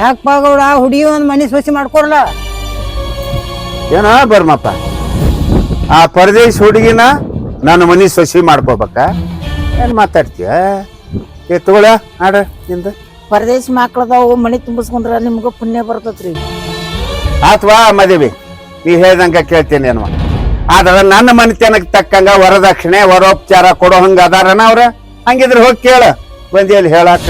ಯಾಕಪ್ಪ ಗೌಡ ಹುಡುಗಿ ಒಂದು ಮನೆ ಸ್ವಚ್ಛ ಮಾಡ್ಕೊಡಲ್ಲ ಏನ ಬರ್ಮಪ್ಪ ಆ ಪರದೇಶ ಹುಡುಗಿನ ನನ್ನ ಮನೆ ಸೊಸಿ ಮಾಡ್ಕೋಬೇಕ? ಏನು ಮಾತಾಡ್ತೀಯ? ಏ ತಗೊಳ ಆಡ ನಿಂದ. ಪರದೇಶ ಮಕ್ಳದಾವು ಮನೆ ತುಂಬಿಸ್ಕೊಂಡ್ರ ನಿಮ್ಗ ಪುಣ್ಯ ಬರ್ತೈತ್ರಿ. ಆತ್ವಾ ಮದುವೆ. ನೀ ಹೇಳ್ದಂಗ ಕೇಳ್ತೇನೆ ಏನವ ಆದ್ರೆ ನನ್ನ ಮನೆತನಕ್ಕೆ ತಕ್ಕಂಗ ವರದಕ್ಷಿಣೆ ವರೋಪಚಾರ ಕೊಡೋ ಹಂಗ ಅದಾರನ ಅವ್ರ? ಹಂಗಿದ್ರೆ ಹೋಗಿ ಕೇಳ. ಬಂದಿಯಲ್ಲಿ ಹೇಳಾಕ.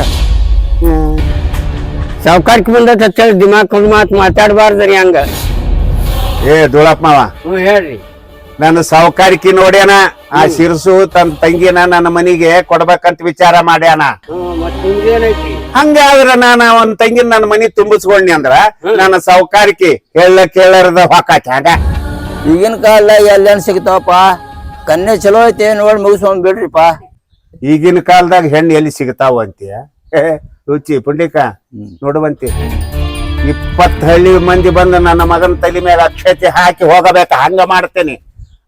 ಸಾವ್ಕಾರ್ಕ್ ಬಂದೈತೆ ಅಂತೇಳಿ ದಿಮಾಕ್ ಒಂದ್ ಮಾತು ಮಾತಾಡಬಾರ್ದ್ರಿ ಹಂಗ. ಏ ದೂಳಪ್ಪ ಮಾವ. ಹ್ಞೂ ಹೇಳ್ರಿ. ನನ್ನ ಸಾವುಕಾರಿಕಿ ನೋಡ್ಯಾನ ಆ ಶಿರಸು ತನ್ನ ತಂಗಿನ ನನ್ನ ಮನಿಗೆ ಕೊಡ್ಬೇಕಂತ ವಿಚಾರ ಮಾಡ್ಯಾನ. ಹ್ಞೂ ಮತ್ತೆ ನಿಮ್ಗೇನೈತಿ ಹಂಗಾದ್ರ ನಾನು ಒಂದ್ ತಂಗಿನ ನನ್ನ ಮನಿ ತುಂಬಿಸ್ಕೊಂಡಿ ಅಂದ್ರ ನನ್ನ ಸಾವುಕಾರಿಕಿ ಹೇಳ ಕೇಳರದ ಹೊಕ್ಕಾತಿ ಹಂಗ. ಈಗಿನ ಕಾಲ ಎಲ್ಲೇನ್ ಸಿಗ್ತಾವಪ್ಪ? ಕನ್ನೆ ಚಲೋ ಐತೆ ನೋಡಿ ಮುಗಿಸ್ಕೊಂಡ್ ಬಿಡ್ರಿಪ್ಪ. ಈಗಿನ ಕಾಲದಾಗ ಹೆಣ್ಣು ಎಲ್ಲಿ ಸಿಗ್ತಾವ ಅಂತೀಯ ಹೇ, ರುಚಿ ಪುಂಡಿಕ ನೋಡುವಂತಿ. ಇಪ್ಪತ್ ಹಳ್ಳಿ ಮಂದಿ ಬಂದು ನನ್ನ ಮಗನ ತಲೆ ಮೇಲೆ ಅಕ್ಷತೆ ಹಾಕಿ ಹೋಗಬೇಕ ಹಂಗ ಮಾಡ್ತೇನೆ.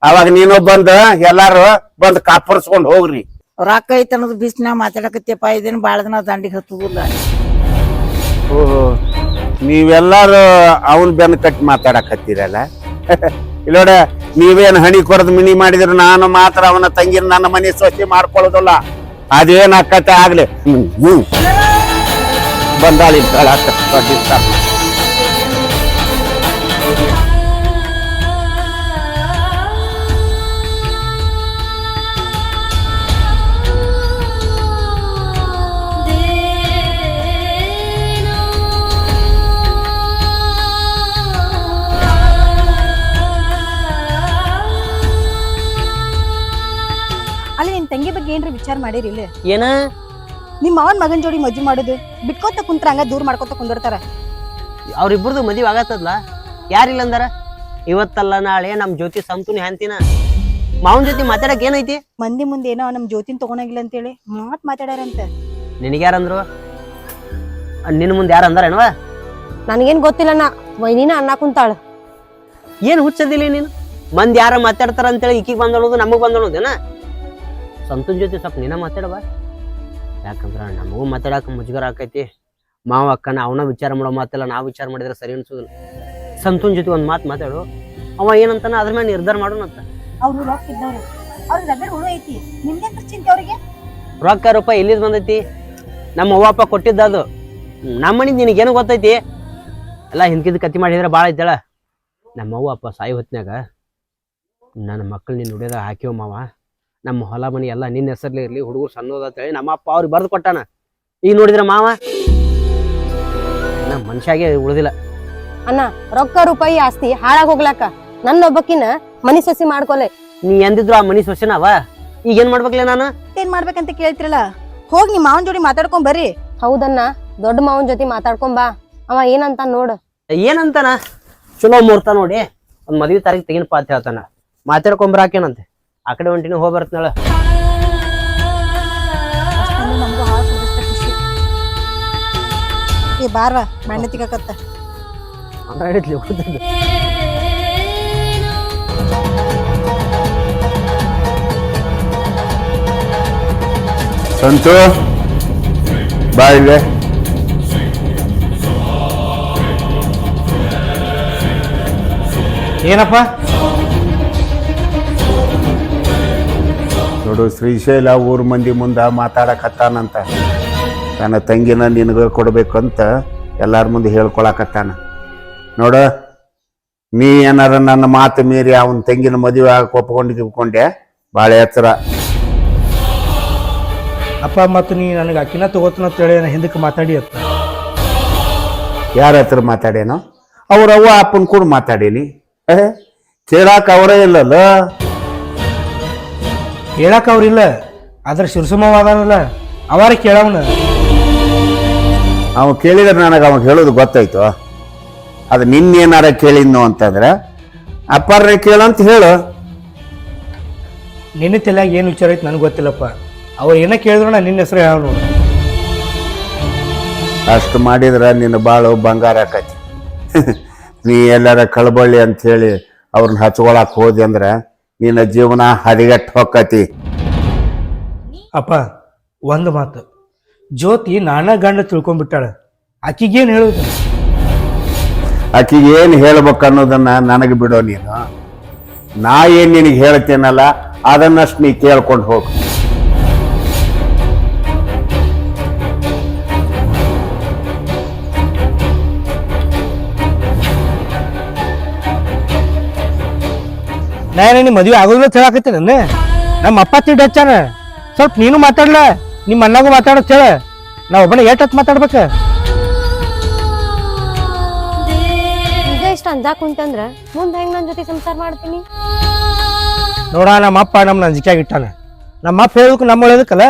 ಅವಾಗ ನೀನು ಬಂದು ಎಲ್ಲಾರು ಬಂದು ಕಾಪರ್ಸ್ಕೊಂಡು ಹೋಗ್ರಿ. ರೊಕ್ಕ ಐತೆ ಅನ್ನೋದು ಬಿಸಿನ ಮಾತಾಡಕತ್ತಿಯಪ್ಪ ಇದೇನು ಬಾಳ ದಿನ ದಂಡಿಗೆ ಹತ್ತುದಿಲ್ಲ. ಓಹೋ ನೀವೆಲ್ಲಾರು ಅವನ್ ಬೆನ್ನ ಕಟ್ಟಿ ಮಾತಾಡಕತ್ತೀರಲ್ಲ? ಇಲ್ಲೋಡ ನೀವೇನ್ ಹಣಿ ಕೊಡದ್ ಮಿನಿ ಮಾಡಿದ್ರು ನಾನು ಮಾತ್ರ ಅವನ ತಂಗಿನ ನನ್ನ ಮನೆ ಸ್ವಚ್ಛ ಮಾಡ್ಕೊಳ್ಳೋದಲ್ಲ. ಅದೇನ್ ಅಕ್ಕತ್ತೆ ಆಗ್ಲಿ. ಹ್ಮ್, ಬಂದಾಳಿ ದೊಡ್ಡ ಅಲ್ಲಿ ನಿನ್ ತಂಗಿ ಬಗ್ಗೆ ಏನ್ರಿ ವಿಚಾರ ಮಾಡಿರಿ ಇಲ್ಲಿ? ಏನ? ನಿಮ್ ಮಾವನ್ ಮಗನ್ ಜೋಡಿ ಮದ್ವಿ ಮಾಡುದು ಬಿಟ್ಕೋತ ಕುಂತ್ರ ಹಂಗ ದೂರ ಮಾಡ್ಕೊತ ಕುಂದಿರ್ತಾರ. ಅವ್ರಿಬ್ರದ್ದು ಮದುವೆ ಆಗತ್ತದ್ಲ? ಯಾರಿಲ್ಲ ಅಂದಾರ ಇವತ್ತಲ್ಲ ನಾಳೆ ನಮ್ ಜ್ಯೋತಿ ಸಂತುನಿ ಹಂತಿನ ಮಾವನ್ ಜೊತೆ ಮಾತಾಡಕ್ ಏನೈತಿ? ಮಂದಿ ಮುಂದೆ ಏನೋ ನಮ್ ಜ್ಯೋತಿನ್ ತಗೊಂಡಾಗಿಲ್ಲ ಅಂತೇಳಿ ಮಾತ್ ಮಾತಾಡ್ಯಾರಂತ. ನಿನಗ್ಯಾರಂದ್ರು ನಿನ್ ಮುಂದೆ ಯಾರು ಅಂದಾರೇನವ ನನಗೇನ್ ಗೊತ್ತಿಲ್ಲಣ್ಣ ವೈನಿನ ಅಣ್ಣ ಕುಂತಾಳ. ಏನ್ ಹುಚ್ಚದಿಲ್ಲ ನೀನು? ಮಂದಿ ಯಾರ ಮಾತಾಡ್ತಾರ ಅಂತೇಳಿ ಈಕಿಗೆ ಬಂದಳೋದು ನಮಗ್ ಬಂದಳೋದೇನ? ಸಂತನ್ ಜೊತೆ ಸ್ವಲ್ಪ ನೀನ ಮಾತಾಡವ ಯಾಕಂದ್ರ ನಮಗೂ ಮಾತಾಡಕ ಮುಜುಗರ ಆಕೈತಿ. ಮಾವ ಅಕ್ಕನ ಅವನ ವಿಚಾರ ಮಾಡೋ ಮಾತಲ್ಲ ನಾವು ವಿಚಾರ ಮಾಡಿದ್ರೆ ಸರಿ ಅನ್ಸೋದಿಲ್ಲ. ಸಂತುನ್ ಜೊತೆ ಒಂದು ಮಾತು ಮಾತಾಡು. ಅವ ಏನಂತಾನ ಅದ್ರ ಮೇಲೆ ನಿರ್ಧಾರ ಮಾಡೋಣಂತ ಅವ್ರು ರೊಕ್ಕ ಇದ್ದವ್ರು. ಅವ್ರ ರಗಡ್ ಹುಳು ಐತಿ. ನಿಮ್ಗೆಂತ ಚಿಂತೆ ಅವ್ರಿಗೆ? ರೊಕ್ಕ ರೂಪಾಯಿ ಎಲ್ಲಿದ್ ಬಂದೈತಿ? ನಮ್ಮ ಅವ್ವ ಅಪ್ಪ ಕೊಟ್ಟಿದ್ದ ಅದು. ನಮ್ಮ ಮನಿದ್ ನಿನಗೇನು ಗೊತ್ತೈತಿ? ಎಲ್ಲ ಹಿಂದಿದ್ ಕತ್ತಿ ಮಾಡಿದ್ರೆ ಭಾಳ ಐತಳ ನಮ್ಮ ಅವ್ವ ಅಪ್ಪ ಸಾಯಿ ಹೊತ್ನ್ಯಾಗ ನನ್ನ ಮಕ್ಕಳು ನಿನ್ನ ನುಡಿಯೋದಾಗ ಹಾಕಿವ ಮಾವ. ನಮ್ಮ ಹೊಲ ಮನಿ ಎಲ್ಲ ನಿನ್ನ ಹೆಸರ್ಲಿ ಇರಲಿ ಹುಡುಗರು ಹೇಳಿ ನಮ್ಮ ಅಪ್ಪ ಅವ್ರಿಗೆ ಬರೆದು ಕೊಟ್ಟಾನ. ಈಗ ನೋಡಿದ್ರ ಮಾವ? ನಮ್ಮ ಮನುಷ್ಯಾಗೆ ಉಳಿದಿಲ್ಲ. ಅಣ್ಣ ರೊಕ್ಕ ರೂಪಾಯಿ ಆಸ್ತಿ ಹಾಳಾಗ್ ಹೋಗ್ಲಾಕ ನನ್ನ ಒಬ್ಬಕಿನ ಮನಿ ಸೊಸಿ ಮಾಡ್ಕೊಲೆ. ನೀ ಎಂದಿದ್ರು ಆ ಮನಿ ಸೊಸೆನವ? ಈಗ ಏನ್ ಮಾಡ್ಬೇಕಲ್ಲ ನಾನು? ಏನ್ ಮಾಡ್ಬೇಕಂತ ಕೇಳ್ತಿರಲ್ಲ? ಹೋಗಿ ನಿಮ್ ಮಾವನ್ ಜೋಡಿ ಮಾತಾಡ್ಕೊಂಡ್ ಬರ್ರಿ. ಹೌದನ್ನ ದೊಡ್ಡ ಮಾವನ್ ಜೊತೆ ಮಾತಾಡ್ಕೊಂಡ್ ಬಾ. ಅವ ಏನಂತ ನೋಡು. ಏನಂತಾನ? ಚಲೋ ಮುಹೂರ್ತ ನೋಡಿ. ಒಂದ್ ಮದ್ವಿ ತಾರೀಕು ತೆಗಿನಪ್ಪ ಅಂತ ಹೇಳ್ತಾನ. ಮಾತಾಡ್ಕೊಂಬರಾಕೇನಂತೆ ಆ ಕಡೆ ಹೊಂಟಿನ ಹೋಗಿ ಬರ್ತನಾಳ. ಏ ಬಾರ್ವಾ ಮಣ್ಣೆ ತಿಗಕತ್ತ ಸಂತು ಬಾ ಇಲ್ಲೇ. ಏನಪ್ಪ? ನೋಡು ಶ್ರೀಶೈಲ ಊರು ಮಂದಿ ಮುಂದೆ ಮಾತಾಡಕತ್ತಾನಂತ ನನ್ನ ತಂಗಿನ ನಿನಗೆ ಕೊಡಬೇಕು ಅಂತ ಎಲ್ಲರ ಮುಂದೆ ಹೇಳ್ಕೊಳಕತ್ತಾನ. ನೋಡ ನೀ ಏನಾರ ನನ್ನ ಮಾತು ಮೀರಿ ಅವನ ತಂಗಿನ ಮದುವೆ ಆಗಕ್ಕೆ ಒಪ್ಕೊಂಡು ಗಿಪ್ಕೊಂಡೆ ಭಾಳ ಎಚ್ಚರ ಅಪ್ಪ ಮತ್ತು ನೀ ನನಗೆ ಅಕ್ಕಿನ ತಗೋತನ ನಾ ಹಿಂದಕ್ಕೆ ಮಾತಾಡಿ ಅತ್ತ ಯಾರ ಹತ್ರ ಮಾತಾಡೇನೋ ಅವ್ರ ಅವ್ವ ಅಪ್ಪನ ಕೂಡ ಮಾತಾಡೀನಿ. ಏ, ಕೇಳಕ್ಕೆ ಅವರೇ ಇಲ್ಲಲ್ಲ? ಹೇಳಕ್ ಅವ್ರಿಲ್ಲ ಆದ್ರೆ ಶಿರ್ಸುಮವಾದಲ್ಲ ಅವರ ಕೇಳವನ. ಅವ ಕೇಳಿದ್ರೆ ನನಗೆ ಅವಾಗ ಹೇಳೋದು ಗೊತ್ತಾಯ್ತು. ಅದು ನಿನ್ನೇನಾರ ಕೇಳಿದ್ನು ಅಂತಂದ್ರೆ ಅಪ್ಪಾರನೇ ಕೇಳಂತ ಹೇಳು. ನಿನ್ನ ತಲೆಯಾಗ ಏನು ವಿಚಾರ ಐತೆ ನನಗೆ ಗೊತ್ತಿಲ್ಲಪ್ಪ. ಅವ್ರು ಏನ ಕೇಳಿದ್ರು ನಾನು ನಿನ್ನ ಹೆಸರು ಹೇಳ ನೋಡು. ಅಷ್ಟು ಮಾಡಿದ್ರೆ ನಿನ್ನ ಬಾಳು ಬಂಗಾರ ಆಕತಿ. ನೀ ಎಲ್ಲಾರ ಕಳಬಳ್ಳಿ ಅಂತ ಹೇಳಿ ಅವ್ರನ್ನ ಹಚ್ಕೊಳಕ್ ಹೋದೆ ಅಂದ್ರೆ ನಿನ್ನ ಜೀವನ ಹದಿಗೆಟ್ಟು ಹೊಕ್ಕತಿ. ಅಪ್ಪ ಒಂದು ಮಾತು. ಜ್ಯೋತಿ ನಾನ ಗಂಡ ತಿಳ್ಕೊಂಡ್ಬಿಟ್ಟಾಳ. ಆಕಿಗೇನು ಹೇಳುದು? ಆಕಿಗೆ ಏನು ಹೇಳ್ಬೇಕು ಅನ್ನೋದನ್ನ ನನಗೆ ಬಿಡೋ ನೀನು. ನಾ ಏನ್ ನಿನಗೆ ಹೇಳ್ತೇನಲ್ಲ ಅದನ್ನಷ್ಟು ನೀ ಕೇಳ್ಕೊಂಡು ಹೋಗು. ನಾ ಏನ ನಿಮ್ಮ ಮದುವೆ ಆಗೋದಿಲ್ಲ ನನ್ನ. ನಮ್ಮ ಅಪ್ಪ ತಿಡ್ ಹಚ್ಚಾನ. ಸ್ವಲ್ಪ ನೀನು ಮಾತಾಡ್ಲ ನಿಮ್ಮ ಅಣ್ಣಗೂ ಮಾತಾಡೋ ಹೇಳ ನಾ ಒಬ್ಬನ ಏಟ್ ಮಾತಾಡ್ಬೇಕ. ಈಗ ಇಷ್ಟ ಅಂದ ಕುಂತಂದ್ರ ಮುಂದೆ ಹೆಂಗ್ ನನ್ನ ಜೊತೆ ಸಂಸಾರ ಮಾಡ್ತೀನಿ? ನೋಡ ನಮ್ಮ ಅಪ್ಪ ನಮ್ಮನ್ನ ಅಂಜಿಕೆಯಾಗಿ ಇಟ್ಟಾನ ನಮ್ಮ ಅಪ್ಪ ಹೇಳೋದಕ್ಕೆ ನಮ್ಮ ಒಳ್ಳೇದಕ್ಕಲ್ಲ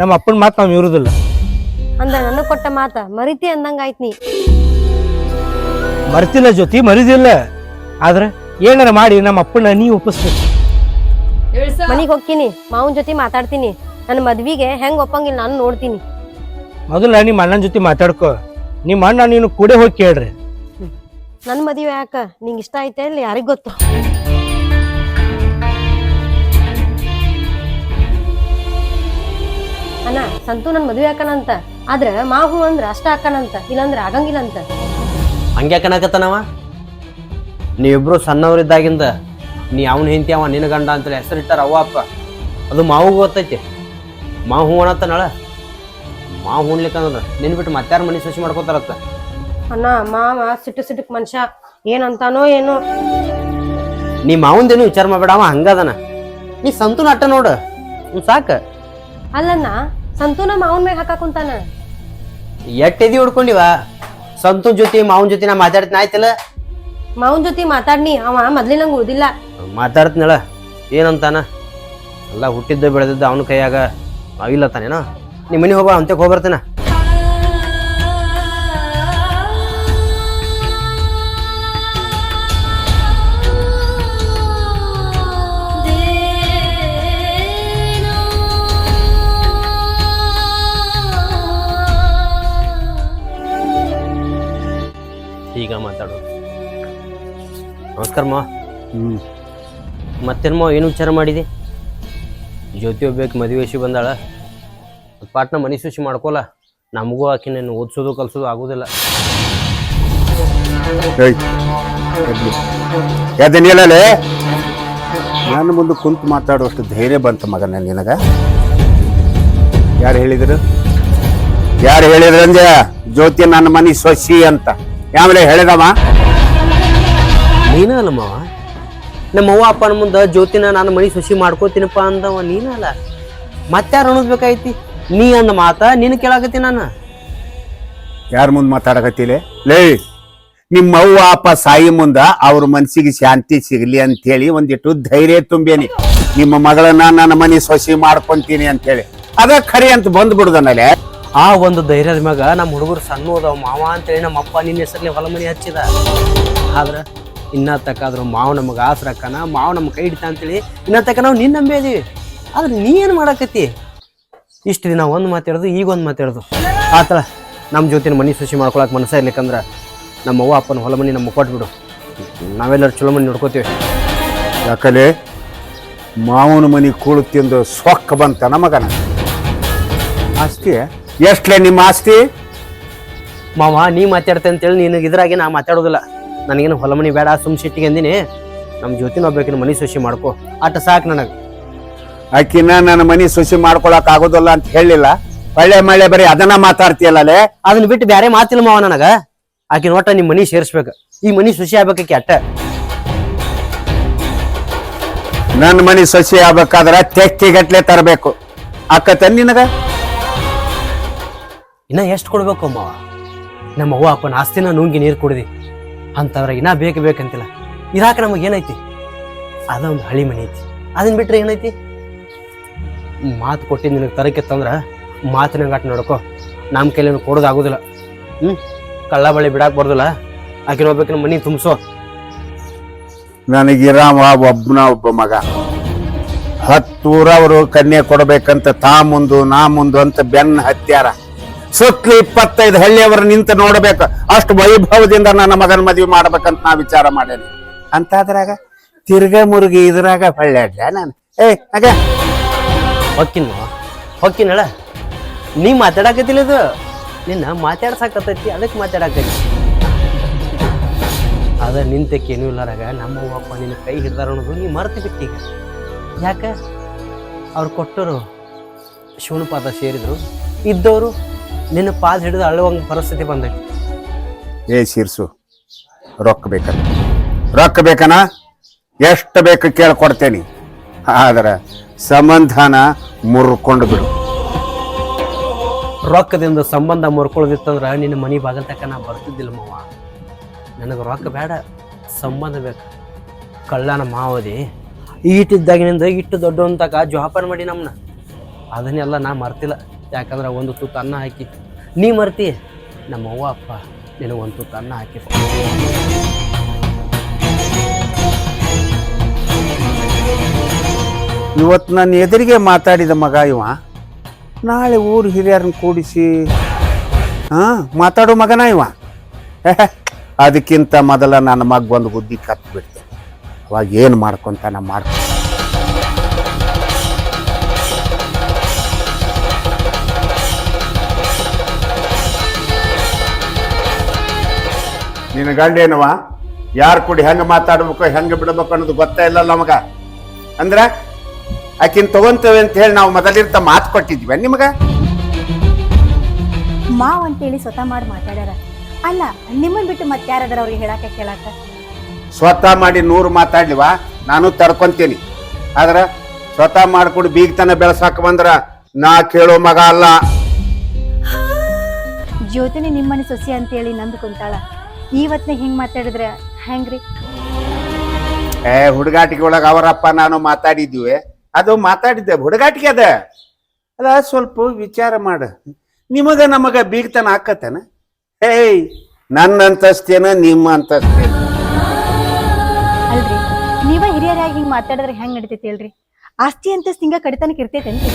ನಮ್ಮ ಅಪ್ಪನ ಮಾತು ನಾವು ಇರುದಿಲ್ಲ ಅಂದ ನನಗೆ ಕೊಟ್ಟ ಮಾತ ಮರಿತಿ ಅಂದಂಗ ಆಯ್ತ್ ನೀ. ಮರ್ತಿಲ್ಲ ಜೊತೆ ಮರಿದಿಲ್ಲ. ಆದ್ರೆ ಏನಾರ ಮಾಡಿ ನಮ್ಮ ಅಪ್ಪನ ನೀ ಒಪ್ಪಿಸ್ಬೇಕು. ಮನಿಗ್ ಹೋಗ್ತೀನಿ ಮಾವನ್ ಜೊತೆ ಮಾತಾಡ್ತೀನಿ. ನನ್ನ ಮದ್ವಿಗೆ ಹೆಂಗ್ ಒಪ್ಪಂಗಿಲ್ಲ ನಾನು ನೋಡ್ತೀನಿ. ಮೊದಲ ನಿಮ್ಮ ಅಣ್ಣನ ಜೊತೆ ಮಾತಾಡ್ಕೋ. ನಿಮ್ಮ ಅಣ್ಣ ನೀನು ಕೂಡೆ ಹೋಗಿ ಕೇಳ್ರಿ. ನನ್ನ ಮದುವೆ ಯಾಕ? ನಿಂಗೆ ಇಷ್ಟ ಐತೆ ಇಲ್ಲ ಯಾರಿಗ್ ಗೊತ್ತು? ಅಣ್ಣ ಸಂತು ನನ್ನ ಮದುವೆ ಹಾಕಣಂತ. ಆದ್ರೆ ಮಾವು ಅಂದ್ರ ಅಷ್ಟ ಹಾಕನಂತ ಇಲ್ಲಾಂದ್ರೆ ಆಗಂಗಿಲ್ಲ ಅಂತ. ಹಂಗೆ ಕಣಕತ್ತನವ ನೀವಿಬ್ರು ಸಣ್ಣವರಿದ್ದಾಗಿಂದ ನೀ ಅವನ ಹೆಂಡತಿ ಅವ ನಿನ್ನ ಗಂಡ ಅಂತೇಳಿ ಹೆಸರಿಟ್ಟಾರ ಅವ್ವ ಅಪ್ಪ. ಅದು ಮಾವು ಗೊತ್ತೈತಿ. ಮಾವು ಹೂ ಅನ್ನತ್ತನಳ ಮಾವು ಹೂಣ್ಲಿಕ್ಕಂದ್ರೆ ನಿನ್ ಬಿಟ್ಟು ಮತ್ತಾರ ಮನೆ ಸಸಿ ಮಾಡ್ಕೋತಾರತ್ತ? ಅಣ್ಣ ಮಾವ ಸಿಟ್ಟು ಸಿಟ್ಟಕ್ ಮನುಷ್ಯ ಏನಂತಾನೋ ಏನೋ. ನೀ ಮಾವಂದೇನು ವಿಚಾರ ಮಾಡ್ಬೇಡ ಅವ ಹಂಗದನ. ನೀ ಸಂತು ಅಟ್ಟ ನೋಡು. ಹ್ಞೂ ಸಾಕ. ಅಲ್ಲಣ್ಣ ಸಂತೂನ ಮಾವನ್ ಮ್ಯಾಗ ಹಾಕಾಕ್ ಕುಂತಾನ? ಎಟ್ಟೆದಿ ಹೊಡ್ಕೊಂಡಿವ? ಸಂತೂನ್ ಜೊತೆ ಮಾವನ್ ಜೊತೆ ನಾ ಮಾತಾಡ್ತೀನಿ ಆಯ್ತಲ್ಲ? ಮಾವನ್ ಜೊತೆ ಮಾತಾಡ್ನಿ. ಅವ ಮೊದ್ಲಿನಂಗ ಓದಿಲ್ಲ ಮಾತಾಡ್ತೀನಳ ಏನಂತಾನ? ಎಲ್ಲ ಹುಟ್ಟಿದ್ದ ಬೆಳೆದಿದ್ದ ಅವನ ಕೈಯಾಗ ಇಲ್ಲ ತಾನೇನೋ? ನಿಮ್ಮ ಮನೆ ಹೋಗ ಅಂತಕ್ಕೆ ಹೋಗ್ಬರ್ತಾನ ಈಗ ಮಾತಾಡೋದು ನಮಸ್ಕಾರ ಹ್ಞೂ ಏನು ವಿಚಾರ ಮಾಡಿದೆ? ಜ್ಯೋತಿ ಒಬ್ಬೇಕು ಮದುವೆ ವಿಷಯ ಬಂದಾಳ. ಪಾಟ್ನ ಮನೆ ಸೂಚಿ ಮಾಡ್ಕೊಲ್ಲ. ನಮಗೂ ಆಕಿನ ನೀನು ಓದಿಸೋದು ಕಲಿಸೋದು ಆಗೋದಿಲ್ಲ. ಎದನಿಲ್ಲಲೇ ನನ್ನ ಮುಂದೆ ಕುಂತು ಮಾತಾಡುವಷ್ಟು ಧೈರ್ಯ ಬಂತ ಮಗನ ನಿನಗ. ಯಾರು ಹೇಳಿದ್ರು? ಯಾರು ಹೇಳಿದ್ರು ಅಂದೆ ಜ್ಯೋತಿ ನನ್ನ ಮನೆ ಸೊಸಿ ಅಂತ. ಯಾವಲೇ ಹೇಳಿದವ? ನೀನ ಅಲ್ಲ ಮಾವ? ನಮ್ಮ ಅವ್ವ ಅಪ್ಪನ ಮುಂದೆ ಜ್ಯೋತಿನ ನಾನು ಮನೆ ಸೊಸಿ ಮಾಡ್ಕೋತೀನಪ್ಪ ಅಂದವ ನೀನ ಅಲ್ಲ? ಮತ್ತಾರು ಅನ್ನೋದ್ಬೇಕಾಯ್ತಿ ನೀ ಅಂದ ಮಾತ ನಿನ್ನ ಕೇಳಾಕತ್ತಿ ನಾನು? ಯಾರ ಮುಂದೆ ಮಾತಾಡಕತ್ತಿಲೆ? ಲೇ ನಿಮ್ಮ ಅವ್ವ ಅಪ್ಪ ಸಾಯಿ ಮುಂದ ಅವ್ರ ಮನ್ಸಿಗೆ ಶಾಂತಿ ಸಿಗ್ಲಿ ಅಂತೇಳಿ ಒಂದಿಟ್ಟು ಧೈರ್ಯ ತುಂಬೇನಿ ನಿಮ್ಮ ಮಗಳನ್ನ ನನ್ನ ಮನಿ ಸೊಸಿ ಮಾಡ್ಕೊಂತೀನಿ ಅಂತೇಳಿ. ಅದ ಖರಿ ಅಂತ ಬಂದ್ಬಿಡುದನಲೆ ಆ ಒಂದು ಧೈರ್ಯದ ಮ್ಯಾಗ ನಮ್ಮ ಹುಡುಗರು ಸಣ್ಣ ಮಾವ ಅಂತೇಳಿ ನಮ್ಮ ಅಪ್ಪ ನಿನ್ನ ಹೆಸರಲ್ಲಿ ಹೊಲ ಮನೆ ಹಚ್ಚಿದ. ಆದ್ರೆ ಇನ್ನ ತಕ್ಕಾದ್ರು ಮಾವ ನಮಗೆ ಆಸರಕ್ಕನ ಮಾವ್ ನಮ್ಗೆ ಕೈ ಹಿಡಿತ ಅಂತೇಳಿ ಇನ್ನ ತಕ್ಕ ನಾವು ನಿನ್ನ ನಂಬೇದೀವಿ ಆದ್ರೆ ನೀ ಏನು ಮಾಡಾಕತ್ತಿ? ಇಷ್ಟು ದಿನ ಒಂದು ಮಾತಾಡೋದು ಈಗ ಒಂದು ಮಾತಾಡೋದು ಆತಳ ನಮ್ಮ ಜೊತೆ ಮನೆ ಸುಶಿ ಮಾಡ್ಕೊಳಕ್ ಮನಸ್ಸ ಇರ್ಲಿಕ್ಕಂದ್ರ ನಮ್ಮ ಅವ್ವ ಅಪ್ಪನ ಹೊಲ ಮನೆ ನಮಗೆ ಕೊಟ್ಬಿಡು. ನಾವೆಲ್ಲರೂ ಚಲೋ ಮನೆ ನೋಡ್ಕೋತೀವಿ. ಯಾಕಲೆ ಮಾವನ ಮನಿ ಕೂಳು ತಿಂದು ಸೊಕ್ಕ ಬಂತ ನಮಗನ ಆಸ್ತಿ? ಎಷ್ಟ್ಲೆ ನಿಮ್ಮ ಆಸ್ತಿ? ಮಾವ ನೀ ಮಾತಾಡ್ತೆ ಅಂತೇಳಿ ನಿನಗೆ ಇದ್ರಾಗೆ ನಾ ಮಾತಾಡೋದಿಲ್ಲ. ನನಗೇನು ಹೊಲಮನಿ ಬೇಡ ಸುಮ್ ಸಿಟ್ಟಿಗೆ ಅಂದಿನಿ. ನಮ್ಮ ಜ್ಯೋತಿನ ಒಬ್ಬಾಕಿನ ಮನಿ ಸೊಸಿ ಮಾಡ್ಕೋ. ಆಟ ಸಾಕು ನನಗೆ. ಆಕಿನ ನನ್ನ ಮನಿ ಸೊಸಿ ಮಾಡ್ಕೊಳಕ್ ಆಗೋದಲ್ಲ ಅಂತ ಹೇಳಿಲ್ಲ. ಒಳ್ಳೆ ಮಳೆ ಬರೀ ಅದನ್ನ ಮಾತಾಡ್ತೀಯಲ್ಲ ಅದನ್ನ ಬಿಟ್ಟು ಬೇರೆ ಮಾತಿಲ್ಲ ಮಾವ ನನಗ. ಆಕಿನ ಒಟ್ಟ ನಿಮ್ಮ ಮನಿ ಸೇರಿಸ್ಬೇಕು. ಈ ಮನಿ ಸೊಸಿ ಆಗ್ಬೇಕಿ ಅಟ್ಟ. ನನ್ನ ಮನಿ ಸೊಸಿ ಆಗ್ಬೇಕಾದ್ರ ತೆಕ್ಕಿಗಟ್ಲೆ ತರಬೇಕು. ಅಕ್ಕ ನಿನಗ? ಇನ್ನ ಎಷ್ಟು ಕೊಡ್ಬೇಕು ಮಾವ? ನಮ್ಮ ಅವ್ವ ಅಪ್ಪನ ಆಸ್ತಿನ ನುಂಗಿ ನೀರು ಕುಡ್ದಿ. ಅಂತವ್ರ ಇನ್ನ ಬೇಕು ಬೇಕಂತಿಲ್ಲ. ಇರಾಕ ನಮಗೆ ಏನೈತಿ? ಅದೊಂದು ಹಳಿ ಮನೆ ಐತಿ. ಅದನ್ನ ಬಿಟ್ಟರೆ ಏನೈತಿ? ಮಾತು ಕೊಟ್ಟಿದ್ದು ನಿನಗೆ ತರಕ್ಕೆ ತಂದ್ರೆ ಮಾತಿನ ಗಾಟ ನೋಡ್ಕೊ. ನಮ್ಮ ಕೈಲೇನು ಕೊಡೋದಾಗೋದಿಲ್ಲ. ಹ್ಞೂ ಕಳ್ಳ ಬಳಿ ಬಿಡಾಕ್ ಬರ್ದಿಲ್ಲ. ಆಕಿನ ಹೋಗ್ಬೇಕಿನ ಮನೆ ತುಂಬಿಸೋ. ನನಗಿರಾಮ ಒಬ್ಬನ ಒಬ್ಬ ಮಗ. ಹತ್ತೂರವರು ಕನ್ಯೆ ಕೊಡಬೇಕಂತ ತಾ ಮುಂದು ನಾ ಮುಂದು ಅಂತ ಬೆನ್ನ ಹತ್ಯಾರ. ಸುತ್ತಲೂ ಇಪ್ಪತ್ತೈದು ಹಳ್ಳಿಯವರು ನಿಂತು ನೋಡಬೇಕು. ಅಷ್ಟು ವೈಭವದಿಂದ ನನ್ನ ಮಗನ ಮದುವೆ ಮಾಡ್ಬೇಕಂತ ನಾ ವಿಚಾರ ಮಾಡೇನಿ. ಅಂತಾದ್ರಾಗ ತಿರ್ಗ ಮುರುಗಿ ಇದ್ರಾಗ ಹೊಳ್ಳೆ ನಾನು? ಏ ಮಗ ಹೊಕ್ಕಿನ ಹೊಕ್ಕಿನಳ ನೀ ಮಾತಾಡಕತ್ತಿಲ್ಲ ಇದು? ನಿನ್ನ ಮಾತಾಡ್ಸಾಕತ್ತೈತಿ ಅದಕ್ಕೆ ಮಾತಾಡಕೈತಿ ಅದ ನಿಂತಕ್ಕೆ ಏನೂ ಇಲ್ಲಾರಾಗ ನಮ್ಮ ಅಪ್ಪ ನಿನ್ನ ಕೈ ಹಿಡ್ದಾರ ಅನ್ನೋದು ನೀ ಮರ್ತು ಬಿಟ್ಟೀಗ ಯಾಕೆ? ಅವ್ರು ಕೊಟ್ಟರು ಶಿವಣಪಾದ ಸೇರಿದರು ಸೇರಿದ್ರು. ಇದ್ದವರು ನಿನ್ನ ಪಾದ ಹಿಡಿದು ಅಳುವಂಗ ಪರಿಸ್ಥಿತಿ ಬಂದೈತಿ. ಏ ಶಿರ್ಸು ರೊಕ್ಕ ಬೇಕ ರೊಕ್ಕ ಬೇಕನ? ಎಷ್ಟು ಬೇಕು ಕೇಳ್ಕೊಡ್ತೇನೆ ಆದ್ರೆ ಸಂಬಂಧನ ಮುರ್ಕೊಂಡು ಬಿಡು. ರೊಕ್ಕದಿಂದ ಸಂಬಂಧ ಮುರ್ಕೊಳ್ಳೋದಿತ್ತಂದ್ರೆ ನಿನ್ನ ಮನೆ ಬಾಗಿಲ್ ತಕ್ಕ ನಾ ಬರ್ತಿದ್ದಿಲ್ಲ ಮಾವ. ನನಗೆ ರೊಕ್ಕ ಬೇಡ ಸಂಬಂಧ ಬೇಕು. ಕಳ್ಳನ ಮಾವದಿ ಈಟಿದ್ದಾಗಿನಿಂದ ಇಟ್ಟು ದೊಡ್ಡ ತಕ ಜೋಪಾನ ಮಾಡಿ ನಮ್ಮನ್ನ ಅದನ್ನೆಲ್ಲ ನಾ ಮರ್ತಿಲ್ಲ. ಯಾಕಂದ್ರೆ ಒಂದು ತುತ್ತು ಅನ್ನ ಹಾಕಿ. ನೀ ಮರ್ತಿ, ನಮ್ಮ ಅವ್ವ, ಅಪ್ಪ, ನಿನಗೆ ಒಂದು ತುತ್ತು ಅನ್ನ ಹಾಕಿ. ಇವತ್ತು ನನ್ನ ಎದುರಿಗೆ ಮಾತಾಡಿದ ಮಗ ಇವ. ನಾಳೆ ಊರು ಹಿರಿಯರನ್ನ ಕೂಡಿಸಿ, ಹಾಂ, ಮಾತಾಡೋ ಮಗನ ಇವ. ಅದಕ್ಕಿಂತ ಮೊದಲ ನನ್ನ ಮಗ ಒಂದು ಬುದ್ಧಿ ಕತ್ತು ಬಿಡ್ತೇನೆ ಅವಾಗ ಏನು ಮಾಡ್ಕೊಂತಾನ ಮಾಡ್ಕೊ ನಿನ್ನ ಗಂಡ ಏನವ ಯಾರು ಕೂಡಿ ಹೆಂಗೆ ಮಾತಾಡ್ಬೇಕು ಹೆಂಗೆ ಬಿಡ್ಬೇಕು ಅನ್ನೋದು ಗೊತ್ತೇ ಇಲ್ಲ ನಮಗೆ. ಅಂದ್ರೆ ಆಕಿನ್ ತಗೊಂತೇವೆ ಅಂತ ಹೇಳಿ ನಾವು ಮೊದಲಿರ್ತ ಮಾತು ಕೊಟ್ಟಿದ್ವಿ ನಿಮಗ? ಮಾವ್ ಅಂತೇಳಿ ಸ್ವತಃ ಮಾಡಿ ಮಾತಾಡ್ಯಾರ. ಅಲ್ಲ ನಿಮ್ಮನ್ ಬಿಟ್ಟು ಮತ್ತೆ ಯಾರಾದ್ರೂ ಅವ್ರಿಗೆ ಹೇಳಾಕ ಕೇಳಾಕ? ಸ್ವತಃ ಮಾಡಿ ನೂರು ಮಾತಾಡ್ಲಿವಾ ನಾನು ತಡ್ಕೊಂತೀನಿ ಆದ್ರೆ ಸ್ವತಃ ಮಾಡ್ಕೊಂಡು ಬೀಗ್ತನ ಬೆಳೆಸಾಕ ಬಂದ್ರ ನಾ ಕೇಳೋ ಮಗ ಅಲ್ಲ. ಜ್ಯೋತಿನಿ ನಿಮ್ಮನೆ ಸೊಸಿ ಅಂತೇಳಿ ನಂದು ಕುಂತಾಳ. ಇವತ್ನ ಹಿಂಗ್ ಮಾತಾಡಿದ್ರೆ ಹೆಂಗ್ರಿ ಏ ಹುಡುಗಾಟಿಕೆ ಒಳಗ ಅವರಪ್ಪ ನಾನು ಮಾತಾಡಿದ್ವಿ ಅದು ಮಾತಾಡಿದ್ದೆ ಹುಡುಗಾಟಿಕೆ ಅದ. ಅದ ಸ್ವಲ್ಪ ವಿಚಾರ ಮಾಡ. ನಿಮಗ ನಮಗ ಬೀಗ್ತನ ಹಾಕತ್ತೇನ ಏಯ್ ನನ್ನ ಅಂತಸ್ತೇನ ನಿಮ್ಮ ಅಂತಸ್ತೇನ? ಅಲ್ರಿ ನೀವ ಹಿರಿಯರಾಗಿ ಹಿಂಗ್ ಮಾತಾಡಿದ್ರೆ ಹೆಂಗ್ ನಡಿತೈತಿ ಹೇಳ್ರಿ? ಆಸ್ತಿ ಅಂತ ಹಿಂಗ ಕಡಿತನಕ್ಕೆ ಇರ್ತೈತೇನ್ರಿ?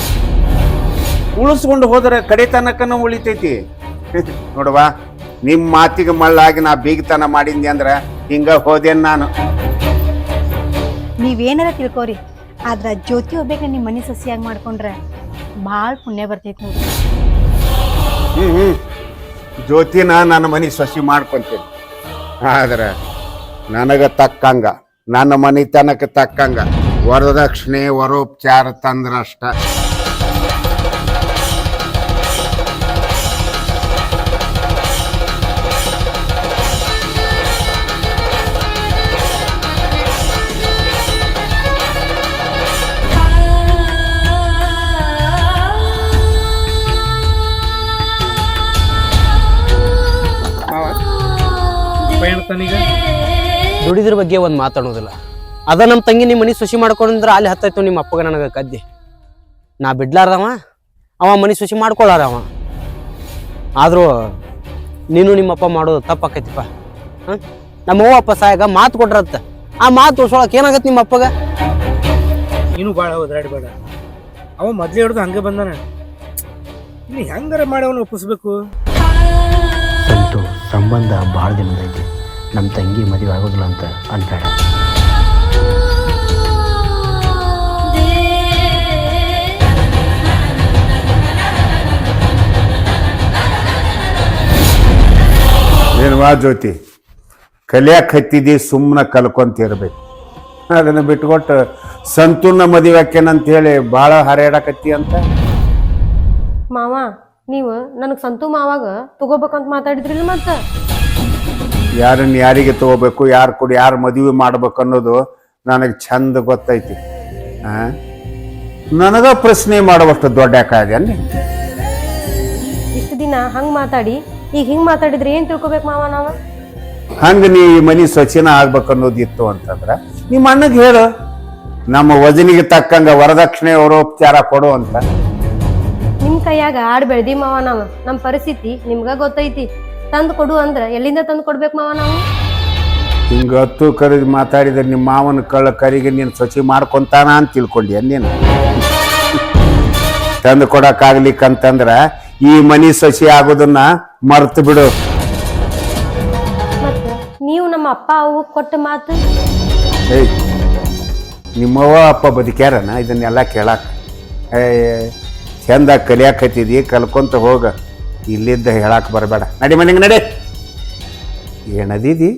ಉಳಿಸ್ಕೊಂಡು ಹೋದ್ರೆ ಕಡೆತನಕನ ಉಳಿತೈತಿ. ನೋಡುವ ನಿಮ್ಮ ಮಾತಿಗೆ ಮಳ್ಳಾಗಿ ನಾ ಬೀಗತನ ಮಾಡಿದ್ನಿ ಅಂದ್ರೆ ಹಿಂಗ ಹೋದೇನ್ ನಾನು? ನೀವೇನಾರ ತಿಳ್ಕೋರಿ ಆದ್ರ ಜ್ಯೋತಿ ಹೋಗ್ಬೇಕು ನಿಮ್ಮ ಮನೆ ಸಸಿಯಾಗಿ ಮಾಡ್ಕೊಂಡ್ರೆ ಭಾಳ ಪುಣ್ಯ ಬರ್ತೈತಿ ನೋಡ್ರಿ. ಹ್ಮ್ ಹ್ಮ್. ಜ್ಯೋತಿನ ನನ್ನ ಮನೆ ಸಸಿ ಮಾಡ್ಕೊಂತೀನಿ. ಆದ್ರೆ ನನಗೆ ತಕ್ಕಂಗ ನನ್ನ ಮನಿತನಕ್ಕೆ ತಕ್ಕಂಗ ವರದಕ್ಷಿಣೆ ವರೋಪಚಾರ ತಂದ್ರಷ್ಟ. ದುಡಿದ್ರ ಬಗ್ಗೆ ಒಂದು ಮಾತಾಡೋದಿಲ್ಲ. ಅದ ನಮ್ಮ ತಂಗಿ ನಿಮ್ಮ ಮನೆ ಸುಶಿ ಮಾಡ್ಕೊಂಡ್ರೆ ಅಲ್ಲಿ ಹತ್ತಾಯ್ತು ನಿಮ್ಮ ಅಪ್ಪಗ ನನಗೆ ಕದ್ದಿ ನಾ ಬಿಡ್ಲಾರ್ದವ ಅವ ಮನೆ ಸುಶಿ ಮಾಡ್ಕೊಳ್ಳಾರ ಅವ ಆದರೂ ನೀನು ನಿಮ್ಮಪ್ಪ ಮಾಡೋದು ತಪ್ಪಾಕೈತಿಪ್ಪ. ಹಾಂ ನಮ್ಮ ಅವ್ವ ಅಪ್ಪ ಸಾಯಾಗ ಮಾತು ಕೊಟ್ರತ್ತ ಆ ಮಾತು ಉಳ್ಸೊಳಕ್ಕೆ ಏನಾಗತ್ತೆ ನಿಮ್ಮ ಅಪ್ಪಗ? ನೀನು ಭಾಳ ಬೇಡ ಅವ ಮೊದ್ಲೇ ಹಿಡ್ದು ಹಂಗೆ ಬಂದಾನ. ನೀನು ಹೆಂಗಾರ ಮಾಡಿ ಅವನು ಒಪ್ಪಿಸ್ಬೇಕು? ಸಂಬಂಧ ಭಾಳ ದಿನದೈತಿ ನಮ್ಮ ತಂಗಿ ಮದುವೆ ಆಗೋದಿಲ್ಲ ಅಂತ ಅನ್ಬೇಡ ಏನ್ವಾ ಜ್ಯೋತಿ ಕಲಿಯಕ್ ಹತ್ತಿದ್ದಿ ಸುಮ್ಮನೆ ಕಲ್ಕೊಂತ ಇರ್ಬೇಕು. ಅದನ್ನ ಬಿಟ್ಕೊಟ್ಟು ಸಂತೂರ್ಣ ಮದುವೆ ಆಕೇನಂತ ಹೇಳಿ ಭಾಳ ಹರಿಯಾಡಕತ್ತಿ ಅಂತ? ಮಾವ ನೀವು ನನಗೆ ಸಂತು ಮಾವಾಗ ತಗೋಬೇಕಂತ ಮಾತಾಡಿದ್ರಿ ಮತ್ತ? ಯಾರನ್ನ ಯಾರಿಗೆ ತಗೋಬೇಕು ಯಾರು ಕೂಡ ಯಾರು ಮದುವೆ ಮಾಡ್ಬೇಕು ಅನ್ನೋದು ನನಗೆ ಚಂದ ಗೊತ್ತೈತಿ. ನನಗ ಪ್ರಶ್ನೆ ಮಾಡುವಷ್ಟು ದೊಡ್ಡ ಕಾಯ್ದೆ ಇಷ್ಟು ದಿನ ಹಂಗ್ ಮಾತಾಡಿ ಈಗ ಹಿಂಗ್ ಮಾತಾಡಿದ್ರೆ ಏನ್ ತಿಳ್ಕೊಬೇಕು ಮಾವ ನಾವ? ಹಂಗ ನೀ ಈ ಮನಿ ಸ್ವಚ್ಛನ ಆಗ್ಬೇಕು ಅನ್ನೋದಿತ್ತು ಅಂತಂದ್ರ ನಿಮ್ಮ ಅಣ್ಣಗೆ ಹೇಳು. ನಮ್ಮ ವಜನಿಗೆ ತಕ್ಕಂಗ ವರದಕ್ಷಿಣೆ ವರೋಪಚಾರ ಕೊಡು ಅಂತ. ನಿಮ್ ಕೈಯಾಗ ಆಡ್ ಬೆಳ್ದಿ ಮಾವ ನಾವ. ನಮ್ ಪರಿಸ್ಥಿತಿ ನಿಮ್ಗ ಗೊತ್ತೈತಿ. ತಂದ್ ಕೊಡು ಅಂದ್ರೆ ಎಲ್ಲಿಂದ ತಂದು ಕೊಡ್ಬೇಕು ಮಾವ ನಾವು? ಹಿಂಗ ಹತ್ತು ಕರೆದು ಮಾತಾಡಿದ್ರೆ ನಿಮ್ಮ ಮಾವನ ಕಳ್ಳ ಕರಿಗೆ ನೀನು ಸ್ವಚ್ಛ ಮಾಡ್ಕೊಂತಾನ ಅಂತ ತಿಳ್ಕೊಂಡಿ ನೀನು? ತಂದು ಕೊಡಕ್ಕಾಗ್ಲಿಕ್ಕಂತಂದ್ರ ಈ ಮನಿ ಸಸಿ ಆಗೋದನ್ನ ಮರ್ತು ಬಿಡು. ಮತ್ತ ನೀವು ನಮ್ಮ ಅಪ್ಪ ಅವು ಕೊಟ್ಟ ಮಾತು? ಏಯ್ ನಿಮ್ಮವ್ವ ಅಪ್ಪ ಬದುಕ್ಯಾರನ? ಇದನ್ನೆಲ್ಲ ಕೇಳಾಕ. ಏ ಚಂದ ಕಲಿಯಾಕತ್ತಿದಿ ಕಲ್ಕೊಂತ ಹೋಗ. ಇಲ್ಲಿದ್ದ ಹೇಳಕ್ಕೆ ಬರಬೇಡ. ನಡಿ ಮನೆಗೆ ನಡಿ. ಏನದಿದಿ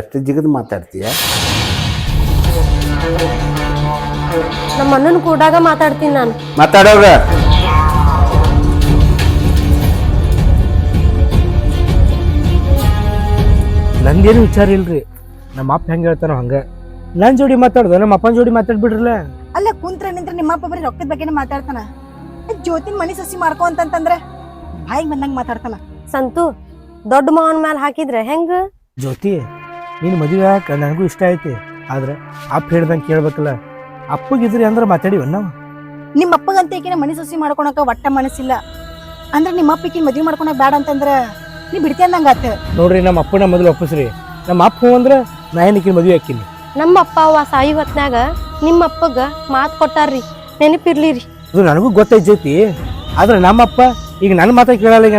ಎಷ್ಟು ಜಿಗದ್ ಮಾತಾಡ್ತೀಯ? ನಮ್ಮ ಅಣ್ಣನ ಕೂಡಾಗ ಮಾತಾಡ್ತೀನಿ ನಾನು. ಮಾತಾಡೋಗ ನಂದೇನು ವಿಚಾರ ಇಲ್ರಿ? ನಮ್ಮ ಅಪ್ಪ ಹೆಂಗೆ ಹೇಳ್ತಾನೋ ಹಂಗೆ. ನನ್ನ ಜೋಡಿ ಮಾತಾಡ್ದು ನಮ್ಮ ಅಪ್ಪನ ಜೋಡಿ ಮಾತಾಡ್ಬಿಡ್ರಲ್ಲ ಅಲ್ಲ ಕುಂತ್ರ ನಿಂತ್ರ ನಿಮ್ಮಪ್ಪ ಬರೀ ರೊಕ್ಕದ ಬಗ್ಗೆನೇ ಮಾತಾಡ್ತಾನ. ಜ್ಯೋತಿನ್ ಮನಿ ಸಸಿ ಮಾಡ್ಕೊ ಅಂತಂತಂದ್ರ ಬಾಯಿಗೆ ಬಂದಂಗ ಮಾತಾಡ್ತಾನ ಸಂತು ದೊಡ್ಡ ಮಾವನ ಮೇಲೆ ಹಾಕಿದ್ರೆ ಹೆಂಗ? ಜ್ಯೋತಿ ನೀನು ಮದುವೆ ಹಾಕ ನನಗೂ ಇಷ್ಟ ಐತಿ. ಆದ್ರೆ ಅಪ್ಪ ಹೇಳ್ದಂಗೆ ಕೇಳ್ಬೇಕಲ್ಲ. ಅಪ್ಪಗಿದ್ರಿ ಅಂದ್ರೆ ಮಾತಾಡಿವ ನಾವು. ನಿಮ್ಮ ಅಪ್ಪಗಂತ ಈಕಿನ ಮನಿ ಸಸಿ ಮಾಡ್ಕೊಳಕ ಒಟ್ಟ ಮನಸ್ಸಿಲ್ಲ. ಅಂದ್ರೆ ನಿಮ್ಮ ಅಪ್ಪ ಮದುವೆ ಮಾಡ್ಕೊಳಕ ಬೇಡ ಅಂತಂದ್ರೆ ನೀ ಬಿಡ್ತಿ ಅಂದಂಗ ಆತ. ನೋಡ್ರಿ ನಮ್ಮ ಅಪ್ಪನ ಮೊದಲು ಒಪ್ಪಿಸ್ರಿ. ನಮ್ಮ ಅಪ್ಪ ಹ್ಞೂ ಅಂದ್ರೆ ನಾ ಮದುವೆ ಹಾಕಿನಿ ನಮ್ಮ ಅಪ್ಪ ಅವ್ವ ಸಾಯಿ ಹೊತ್ನ್ಯಾಗ ನಿಮ್ಮ ಅಪ್ಪಗ ಮಾತು ಕೊಟ್ಟಾರ್ರಿ. ನೆನಪಿರ್ಲಿ ರೀ ಅದು ನನಗೂ ಗೊತ್ತೈತಿ ಆದ್ರೆ ನಮ್ಮಪ್ಪ ಈಗ ನನ್ನ ಮಾತ ಕೇಳಲ್ಲ ಈಗ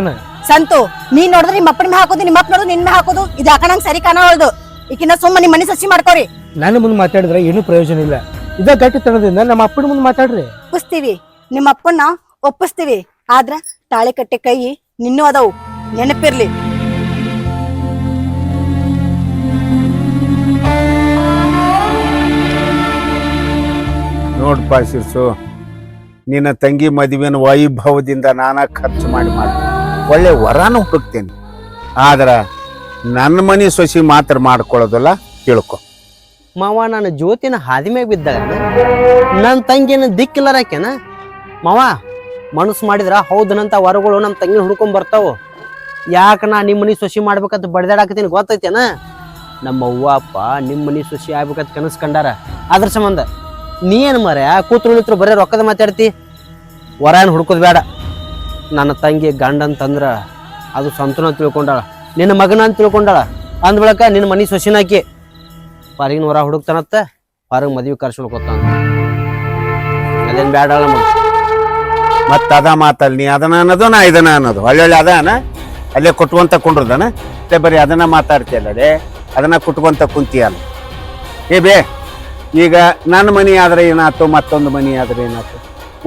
ಸಂತು ನೀನ್ ನೋಡಿದ್ರೆ ನಿಮ್ಮ ಅಪ್ಪನ ಹಾಕೋದು ನಿಮ್ಮ ಅಪ್ಪ ನೋಡಿದ್ರೆ ನಿನ್ನ ಹಾಕೋದು ಇದು ಹಾಕಣಂಗ್ ಸರಿ ಕಾಣೋದು ಈಕಿನ ಸುಮ್ಮ ನಿಮ್ಮ ಮನೆ ಸಸಿ ಮಾಡ್ಕೋರಿ. ನನ್ನ ಮುಂದೆ ಮಾತಾಡಿದ್ರೆ ಏನು ಪ್ರಯೋಜನ ಇಲ್ಲ. ಇದ ಗಟ್ಟಿತನದಿಂದ ನಮ್ಮ ಅಪ್ಪನ ಮುಂದೆ ಮಾತಾಡ್ರಿ. ಒಪ್ಪಿಸ್ತೀವಿ. ನಿಮ್ಮ ಅಪ್ಪನ ಒಪ್ಪಿಸ್ತೀವಿ. ಆದ್ರ ತಾಳೆ ಕಟ್ಟೆ ಕೈ ನಿನ್ನೂ ಅದಾವು. ನೆನಪಿರ್ಲಿ. ನೋಡ್ಪಾ ಶಿರ್ಸು ನಿನ್ನ ತಂಗಿ ಮದುವೆನ ವೈಭವದಿಂದ ನಾನಾ ಖರ್ಚು ಮಾಡಿ ಮಾಡಿ ಒಳ್ಳೆ ವರಾನು ಹುಡುಕ್ತೇನೆ. ಆದ್ರೆ ನನ್ನ ಮನೆ ಸೊಸಿ ಮಾತ್ರ ಮಾಡ್ಕೊಳ್ಳೋದಲ್ಲ ತಿಳ್ಕೊ. ಮಾವ, ನನ್ನ ಜ್ಯೋತಿನ ಹಾದಿ ಮ್ಯಾಗ ಬಿದ್ದಾಗ ನನ್ನ ತಂಗಿನ ದಿಕ್ಕಿಲ್ಲರಾಕೆನ ಮಾವ, ಮನಸ್ಸು ಮಾಡಿದ್ರ ಹೌದನಂತ ವರಗಳು ನಮ್ಮ ತಂಗಿನ ಹುಡ್ಕೊಂಡ್ ಬರ್ತಾವು. ಯಾಕ ನಾ ನಿಮ್ಮ ಮನೆ ಸೊಸಿ ಮಾಡ್ಬೇಕಂತ ಬಡ್ದಾಡಾಕತ್ತೀನಿ ಗೊತ್ತೈತೇನ? ನಮ್ಮ ಅವ್ವ ಅಪ್ಪ ನಿಮ್ಮ ಮನೆ ಸೊಸಿ ಆಗ್ಬೇಕಂತ ಕನಸು ಕಂಡಾರ. ಅದ್ರ ಸಂಬಂಧ ನೀ ಏನು ಮರ ಕೂತ್ರು ನಿತ್ರು ಬರೀ ರೊಕ್ಕದ ಮಾತಾಡ್ತಿ? ವರ ಏನು ಹುಡ್ಕೋದು ಬೇಡ ನನ್ನ ತಂಗಿ ಗಂಡ ಅಂತಂದ್ರ ಅದು ಸಂತನ ತಿಳ್ಕೊಂಡಾಳ. ನಿನ್ನ ಮಗನ ಅಂತ ತಿಳ್ಕೊಂಡಾಳ. ಅಂದ ಬಳಕ ನಿನ್ನ ಮನೆ ಸೊಸಿನಾಕಿ ಪಾರಿಗಿನ ಹೊರ ಹುಡುಕ್ತಾನತ್ತ ಪಾರಿಗ್ ಮದ್ವೆ ಕರ್ಸ್ಕೊಳ್ಕೊತಾನ ಅದೇನ್ ಬೇಡ ಮತ್ತ ಅದ ಮಾತಲ್ಲಿ ನೀ ಅದನ್ನ ಅನ್ನೋದು, ನಾ ಇದನ್ನ ಅನ್ನೋದು. ಒಳ್ಳೊಳ್ಳೆ ಅದಾನ ಅಲ್ಲೇ ಕುಟ್ಕೊಂತ ಕುಂಡ್ರದಾನ? ಬರೀ ಅದನ್ನ ಮಾತಾಡ್ತಿಯಲ್ಲ ಅದೇ ಅದನ್ನ ಕುಟ್ಕೊಂತ ಕುಂತಿಯಲ್ಲ. ಏ ಬೇ ಈಗ ನನ್ನ ಮನಿ ಆದ್ರೆ ಏನಾಯ್ತು? ಮತ್ತೊಂದು ಮನಿ ಆದ್ರೆ ಏನಾಯ್ತು?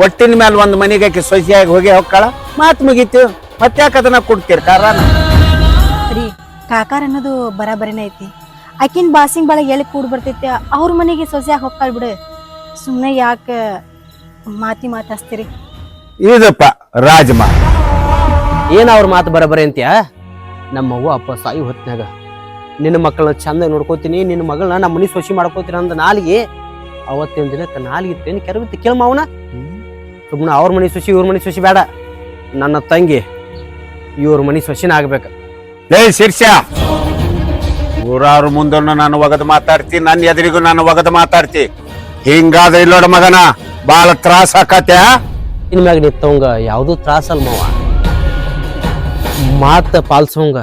ಒಟ್ಟಿನ ಮೇಲೆ ಒಂದು ಮನೆಗೆ ಆಕಿ ಸೊಸೆಯಾಗಿ ಹೋಗಿ ಹೋಗ್ಕಳ ಮಾತು ಮುಗೀತು. ಮತ್ತ್ಯಾಕೆ ಅದನ್ನ ಕೊಡ್ತೀರಿ ಕಾರಣ ರೀ ಕಾಕಾರ ಅನ್ನೋದು ಬರಾಬರಿನೇ ಐತಿ. ಆಕಿನ ಬಾಸಿಂಗ್ ಬಾಳ ಎಲ್ಲಿ ಕೂಡ್ ಬರ್ತೈತೆ. ಅವ್ರ ಮನೆಗೆ ಸೊಸೆಯಾಗಿ ಹೋಗ್ತಾಳ ಬಿಡು. ಸುಮ್ಮನೆ ಯಾಕೆ ಮಾತಿ ಮಾತಾಡ್ತೀರಿ ಇದಪ್ಪ ರಾಜಮಾ. ಏನ್ ಅವ್ರ ಮಾತು ಬರಬರಿ ಅಂತ್ಯ? ನಮ್ಮವ್ವ ಅಪ್ಪ ಸಾಯಿ ಹೊತ್ನ್ಯಾಗ ನಿನ್ನ ಮಕ್ಕಳನ್ನ ಚಂದ ನೋಡ್ಕೋತೀನಿ ನಿನ್ನ ಮಗಳನ್ನ ನಮ್ಮ ಮನೆ ಸೊಸಿ ಮಾಡ್ಕೋತೀನಿ ಅಂದ ನಾಲಿಗೆ ಅವತ್ತಿನ ದಿನಕ್ಕೆ ನಾಲಿಗೆ ತೇನು ಕೆರಗುತ್ತೆ ಕೇಳ ಮಾವನ. ಸುಮ್ಮನೆ ಅವ್ರ ಮನೆ ಸೊಸಿ ಇವ್ರ ಮನೆ ಸೊಸಿ ಬೇಡ. ನನ್ನ ತಂಗಿ ಇವ್ರ ಮನೆ ಸೊಸಿನ ಆಗ್ಬೇಕು. ಏಯ್ ಶೀರ್ಷ ಊರಾರು ಮುಂದನ್ನು ನಾನು ಒಗದು ಮಾತಾಡ್ತಿ ನನ್ನ ಎದುರಿಗೂ ನಾನು ಒಗದು ಮಾತಾಡ್ತಿ. ಹಿಂಗಾದ್ರೆ ಇಲ್ಲೋಡ ಮಗನ ಬಾಳ ತ್ರಾಸ ಆಕತ್ಯಾ? ಇನ್ ಮ್ಯಾಗ ನಿತ್ತವಂಗ ಯಾವುದು ತ್ರಾಸ ಮಾವ. ಮಾತ ಪಾಲ್ಸೋಂಗ.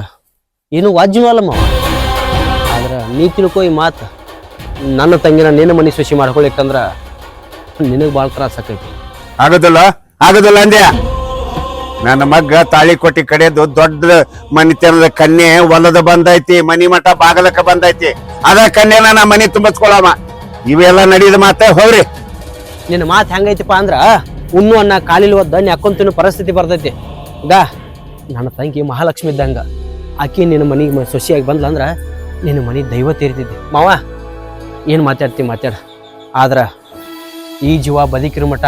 ಏನು ವಾಜ್ಯನೂ ಅಲ್ಲ ಮಾವ. ಆದ್ರ ನೀ ತಿಳ್ಕೊ ಈ ಮಾತು. ನನ್ನ ತಂಗಿನ ನಿನ್ನ ಮನೆ ಸೊಸಿ ಮಾಡ್ಕೊಳಿಕ್ಕಂದ್ರ ನಿನಗೆ ಭಾಳ ತ್ರಾಸ ಆಕೈತಿ. ಆಗೋದಿಲ್ಲ? ಆಗೋದಿಲ್ಲ ಅಂದ್ಯ? ನನ್ನ ಮಗ್ಗ ತಾಳಿ ಕೊಟ್ಟಿ ಕಡೆದು ದೊಡ್ಡ ಮನಿತನದ ಕನ್ಯೆ ಹೊಲದ ಬಂದೈತಿ ಮನಿ ಮಠ ಬಾಗಲಕ್ಕ ಬಂದೈತಿ. ಅದ ಕನ್ಯೆನ ನಾ ಮನಿ ತುಂಬಿಸ್ಕೊಳಮ್ಮ ಇವೆಲ್ಲ ನಡೀದ ಮಾತ ಹೋಗ್ರಿ. ನಿನ್ನ ಮಾತು ಹೆಂಗೈತಿಪ್ಪ ಅಂದ್ರ ಉಣ್ಣು ಅನ್ನ ಕಾಲಿಲ್ ಒದ್ದ ನೆಕ್ಕೊಂಡ್ ತಿನ್ನೋ ಪರಿಸ್ಥಿತಿ ಬರ್ತೈತಿ. ಗಾ ನನ್ನ ತಂಗಿ ಮಹಾಲಕ್ಷ್ಮಿ ಇದ್ದಂಗ. ಆಕಿ ನಿನ್ನ ಮನಿಗೆ ಸೊಸಿಯಾಗಿ ಬಂದ್ಲ ಅಂದ್ರ ನಿನ್ನ ಮನೆ ದೈವ ತೀರ್ತಿದ್ದೆ. ಮಾವ ಏನು ಮಾತಾಡ್ತಿ ಮಾತಾಡ. ಆದ್ರೆ ಈ ಜೀವ ಬದುಕಿರೋ ಮಠ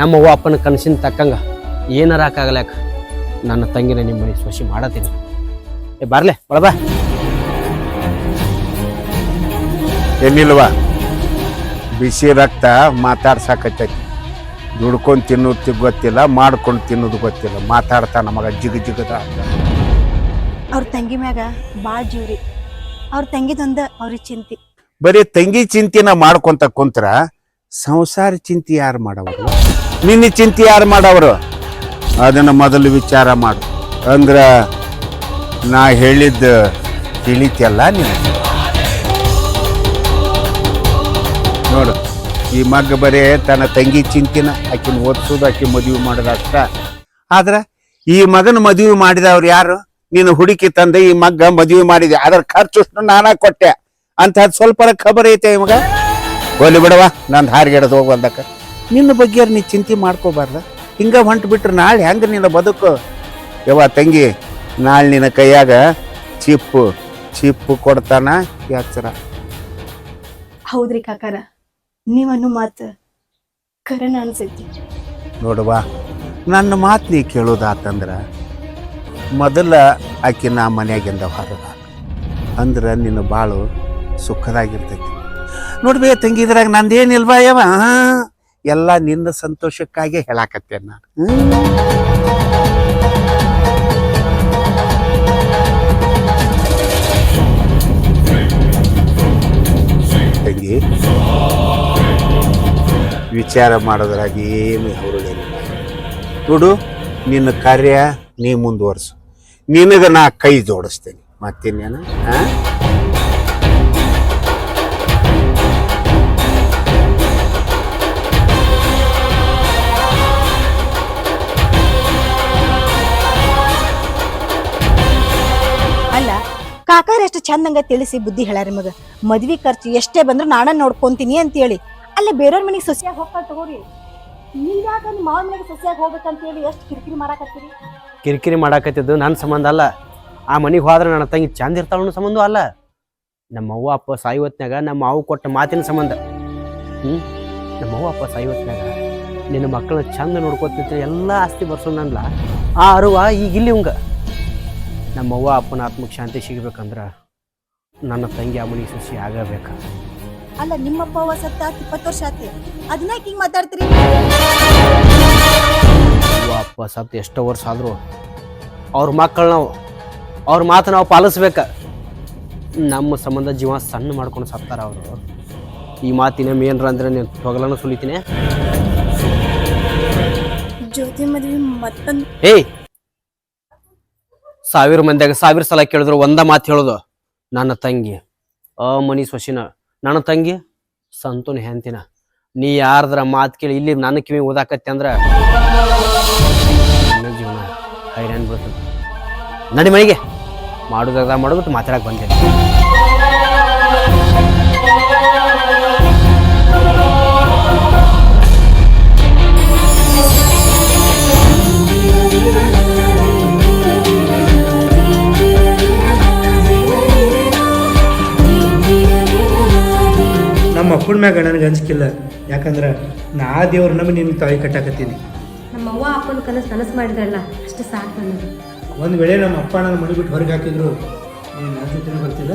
ನಮ್ಮ ಅವ್ವ ಅಪ್ಪನ ಕನಸಿನ ತಕ್ಕಂಗೆ ಏನಾರ ಹಾಕಾಗಲ್ಯಾಕ ನನ್ನ ತಂಗಿನ ನಿಮ್ಮ ಮನೆ ಸೊಸಿ ಮಾಡತ್ತೀನಿ. ಏ ಬರ್ಲೆ ಒಳಬ ಏನಿಲ್ವ? ಬಿಸಿ ರಕ್ತ ಮಾತಾಡ್ಸಾಕತ್ತೈತಿ. ದುಡ್ಕೊಂಡು ತಿನ್ನೋದು ಗೊತ್ತಿಲ್ಲ ಮಾಡ್ಕೊಂಡು ತಿನ್ನೋದು ಗೊತ್ತಿಲ್ಲ. ಮಾತಾಡ್ತಾ ನಮಗ ಜಿಗ ಜಿಗದ ಅವ್ರ ತಂಗಿ ಮ್ಯಾಗ ಬಾ ಜೀವ್ರಿ. ಅವ್ರ ತಂಗಿದೊಂದ ಅವ್ರಿಗೆ ಚಿಂತಿ. ಬರೀ ತಂಗಿ ಚಿಂತಿನ ಮಾಡ್ಕೊಂತ ಕುಂತ್ರ ಸಂಸಾರ ಚಿಂತೆ ಯಾರು ಮಾಡವರು? ನಿನ್ನ ಚಿಂತೆ ಯಾರು ಮಾಡವರು? ಅದನ್ನ ಮೊದಲು ವಿಚಾರ ಮಾಡು. ಅಂದ್ರ ನಾ ಹೇಳಿದ್ದು ತಿಳಿತಿಯಲ್ಲ ನೀನು ನೋಡು, ಈ ಮಗ್ಗ ಬರೀ ತನ್ನ ತಂಗಿ ಚಿಂತಿನ ಆಕಿನ ಓದಿಸೋದು, ಆಕಿ ಮದುವೆ ಮಾಡೋದು ಆದ್ರೆ ಆದ್ರ ಈ ಮಗನ ಮದುವೆ ಮಾಡಿದವ್ರು ಯಾರು? ನೀನು ಹುಡುಕಿ ತಂದೆ ಈ ಮಗ್ಗ ಮದುವೆ ಮಾಡಿದೆ. ಅದರ ಖರ್ಚು ನಾನಾ ಕೊಟ್ಟೆ. ಅಂತ ಸ್ವಲ್ಪ ಖಬರ್ ಐತೆ ಇವಾಗ? ಹೋಲಿ ಬಿಡವ ನಂದು ಹಾರಿಗೆಡದು ಹೋಗ್ಬಲ್ದಕ್ಕ ನಿನ್ನ ಬಗ್ಗೆ ನೀ ಚಿಂತೆ ಮಾಡ್ಕೋಬಾರ್ದ? ಹಿಂಗ ಹೊಂಟು ಬಿಟ್ರೆ ನಾಳೆ ಹೆಂಗ ನಿನ್ನ ಬದುಕು? ಯವ್ವ ತಂಗಿ ನಾಳೆ ನಿನ್ನ ಕೈಯಾಗ ಚಿಪ್ಪು ಚಿಪ್ಪು ಕೊಡ್ತಾನ ಯಾಚರ ಹೌದ್ರಿ ಕಾಕಾರ ನೀವನ್ನು ಮಾತು ಕರನ ಅನ್ಸೈತಿ. ನೋಡುವ ನನ್ನ ಮಾತು ನೀ ಕೇಳೋದಾತಂದ್ರ ಮೊದಲ ಆಕೆ ನಾ ಮನೆಯಾಗಿಂದ ಹೊರಗ. ಅಂದ್ರೆ ನಿನ್ನ ಬಾಳು ಸುಖದಾಗಿರ್ತೈತಿ. ನೋಡ್ಬೇ ತಂಗಿದ್ರಾಗ ನಂದೇನಿಲ್ವಾ ಯವ? ಎಲ್ಲ ನಿನ್ನ ಸಂತೋಷಕ್ಕಾಗಿ ಹೇಳಾಕತ್ತೇನೆ ನಾನು. ತಂಗಿ, ವಿಚಾರ ಮಾಡೋದ್ರಾಗ ಏನು ಹುರುಳಿಲ್ಲ ನೋಡು, ನಿನ್ನ ಕಾರ್ಯ ನೀ ಮುಂದುವರ್ಸು. ನಿನಗೆ ನಾ ಕೈ ಜೋಡಿಸ್ತೇನೆ. ಮತ್ತಿನ್ನೇನು ಆ? ಅಲ್ಲ ಕಾಕಾರ ಎಷ್ಟು ಚಂದಂಗ ತಿಳಿಸಿ ಬುದ್ಧಿ ಹೇಳ್ಯಾರ ಮಗ ಮದ್ವಿ ಖರ್ಚು ಎಷ್ಟೇ ಬಂದ್ರು ನಾನ ನೋಡ್ಕೊಂತೀನಿ ಅಂತೇಳಿ. ಅಲ್ಲೇ, ಬೇರೆಯವ್ರ ಮನೆಗೆ ಸುಸಿಯಾಗಿ ಹೋಗ್ತಾ ತಗೋರಿ. ಮಾವನ ಮನೆಗೆ ಹೋಗ್ಬೇಕಂತೇಳಿ ಎಷ್ಟು ಕಿರಿಕಿರಿ ಮಾಡಾಕತ್ತೀರಿ? ಕಿರಿಕಿರಿ ಮಾಡಾಕತ್ತಿದ್ದು ನನ್ನ ಸಂಬಂಧ ಅಲ್ಲ. ಆ ಮನೆಗೆ ಹೋದ್ರೆ ನನ್ನ ತಂಗಿ ಚಂದ ಇರ್ತಾಳ ಸಂಬಂಧ ಅಲ್ಲ. ನಮ್ಮ ಅವ್ವ ಅಪ್ಪ ಸಾಯುವತ್ನಾಗ ನಮ್ಮ ಮಾವು ಕೊಟ್ಟ ಮಾತಿನ ಸಂಬಂಧ. ಹ್ಞೂ ನಮ್ಮ ಅವ್ವ ಅಪ್ಪ ಸಾಯುವತ್ನಾಗ ನಿನ್ನ ಮಕ್ಕಳನ್ನ ಚಂದ ನೋಡ್ಕೊತಿರ್ತೀನಿ ಎಲ್ಲ ಆಸ್ತಿ ಬರ್ಸೋಣಲ್ಲ ಆ ಅರುವ ಈಗ ಇಲ್ಲಿ ಇವಂಗ ನಮ್ಮ ಅವ್ವ ಅಪ್ಪನ ಆತ್ಮಕ್ಕೆ ಶಾಂತಿ ಸಿಗ್ಬೇಕಂದ್ರೆ ನನ್ನ ತಂಗಿ ಆ ಮನೆಗೆ ಸಸಿ ಆಗಬೇಕ. ಅಲ್ಲ ನಿಮ್ಮಪ್ಪ ಅವ್ವ ಸತ್ತ ಇಪ್ಪತ್ತು ವರ್ಷ ಆತಿ ಅದನ್ನ ಹಿಂಗ್ ಮಾತಾಡ್ತೀರಿ? ಅಪ್ಪ ಸತ್ತು ಎಷ್ಟೋ ವರ್ಷ ಆದರೂ ಅವ್ರ ಮಕ್ಕಳು ನಾವು ಅವ್ರ ಮಾತು ನಾವು ಪಾಲಿಸ್ಬೇಕ. ನಮ್ಮ ಸಂಬಂಧ ಜೀವ ಸಣ್ಣ ಮಾಡ್ಕೊಂಡು ಸತ್ತಾರ ಅವರು. ಈ ಮಾತಿನ ಮೇನ್ರ ಅಂದ್ರೆ ನೀನು ತೊಗಲನ ಸುಲಿತೀನಿ. ಜ್ಯೋತಿ ಮದ್ವಿ ಮತ್ತೊಂದು ಏಯ್! ಸಾವಿರ ಮಂದಿಯಾಗ ಸಾವಿರ ಸಲ ಕೇಳಿದ್ರು ಒಂದ ಮಾತು ಹೇಳೋದು. ನನ್ನ ತಂಗಿ ಅ ಮನಿ ಸೊಸಿನ ನನ್ನ ತಂಗಿ ಸಂತೂನ್ ಹೆಂತಿನ ನೀ ಯಾರ್ದ್ರ ಮಾತು ಕೇಳಿ ಇಲ್ಲಿ ನನ್ನ ಕಿವಿ ಓದಾಕತ್ತೆ ಅಂದ್ರೆ ಜೀವನ ಹೈರಾಣ ಬರ್ತದೆ ನಡಿ ಮನೆಗೆ. ಮಾಡೋದಾಗ ಮಾಡೋದು ಮಾತಾಡಕ್ ಬಂದೆ. ಅಪ್ಪನ ಮ್ಯಾಗ ನನಗೆ ಅಂಜಿಕಿಲ್ಲ ಯಾಕಂದ್ರೆ ನಾ ದೇವ್ರ ನಂಬಿ ತಾಯಿ ಕಟ್ಟಾಕತ್ತೀನಿ. ನಮ್ಮ ಅವ್ವ ಅಪ್ಪನ ಕನಸು ಕನಸು ಮಾಡಿದ್ರಲ್ಲ ಅಷ್ಟು ಸಾಕು ನನಗೆ. ಒಂದು ವೇಳೆ ನಮ್ಮ ಅಪ್ಪ ನನ್ನ ಮನೆ ಬಿಟ್ಟು ಹೊರಗೆ ಹಾಕಿದ್ರು ನೀನು ನನ್ನ ಜೊತೆ ಬರ್ತಿಲ್ಲ